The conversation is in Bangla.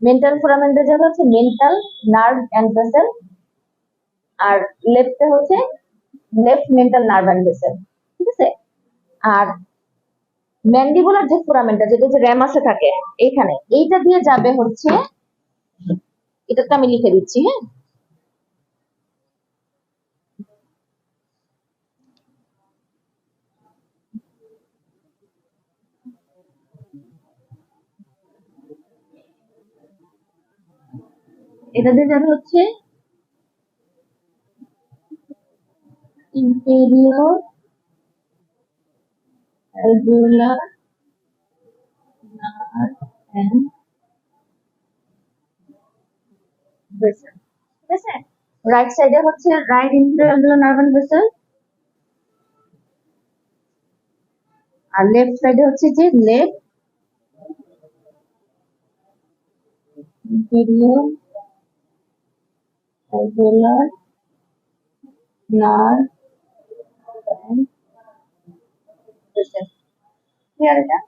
মেন্টাল ফোরামেন্টের জন্য হচ্ছে মেন্টাল নার্ভ অ্যান্ড ভেসেল আর লেফটে হচ্ছে left mental nerve and vessel ঠিক আছে? আর ম্যান্ডিবুলার যে ফোরামেন্টটা যেটা যে র্যামাসে থাকে এইখানে, এইটা দিয়ে যাবে হচ্ছে এটা তো আমি লিখে দিচ্ছি হ্যাঁ? এটা দিয়ে যাবে হচ্ছে ইন্টেরিয়র alveolar রাইট সাইডে হচ্ছে right inferior alveolar nerve and আর লেফট সাইডে হচ্ছে যে left inferior alveolar nerve and vessel clear এটা